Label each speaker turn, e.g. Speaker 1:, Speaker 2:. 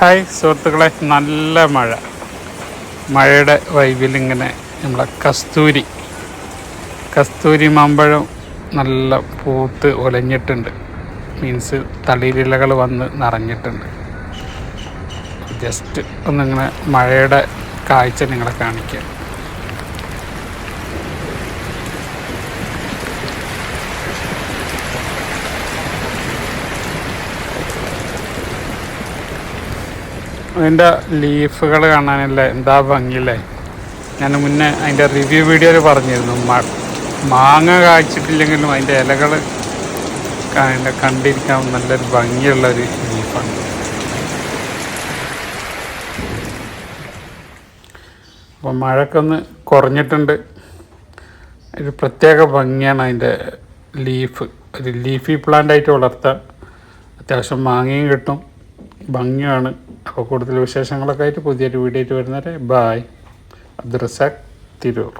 Speaker 1: Hi സുഹൃത്തുക്കളെ നല്ല മഴ. മഴയുടെ വൈബിൽ ഇങ്ങനെ നമ്മളെ കസ്തൂരി. കസ്തൂരി മാമ്പഴം നല്ല പൂത്ത് ഒലഞ്ഞിട്ടുണ്ട്. മീൻസ് തളിരിലകൾ വന്ന് നിറഞ്ഞിട്ടുണ്ട്. ജസ്റ്റ് ഒന്നിങ്ങനെ മഴയുടെ കാഴ്ച നിങ്ങളെ കാണിക്കാം. അതിന്റെ ലീഫുകൾ കാണാനല്ലേ? എന്താ ഭംഗിയല്ലേ? ഞാൻ മുന്നേ അതിന്റെ റിവ്യൂ വീഡിയോയിൽ പറഞ്ഞിരുന്നു. മാങ്ങ കായ്ച്ചിട്ടില്ലെങ്കിലും അതിന്റെ ഇലകൾ കണ്ടിരിക്കാൻ നല്ലൊരു ഭംഗിയുള്ള ഒരു ലീഫാണ് അപ്പോൾ മഴയൊക്കെ ഒന്ന് കുറഞ്ഞിട്ടുണ്ട്. ഒരു പ്രത്യേക ഭംഗിയാണ് അതിന്റെ ലീഫ് ഒരു ലീഫി പ്ലാന്റ് ആയിട്ട് വളർത്താം അത്യാവശ്യം മാങ്ങയും കിട്ടും. ഭംഗിയാണ്. അപ്പോൾ കൂടുതൽ വിശേഷങ്ങളൊക്കെ ആയിട്ട് പുതിയൊരു വീഡിയോ ആയിട്ട് വരുന്നവരെ ബായ് അബ്ദുറസാഖ് തിരൂർ.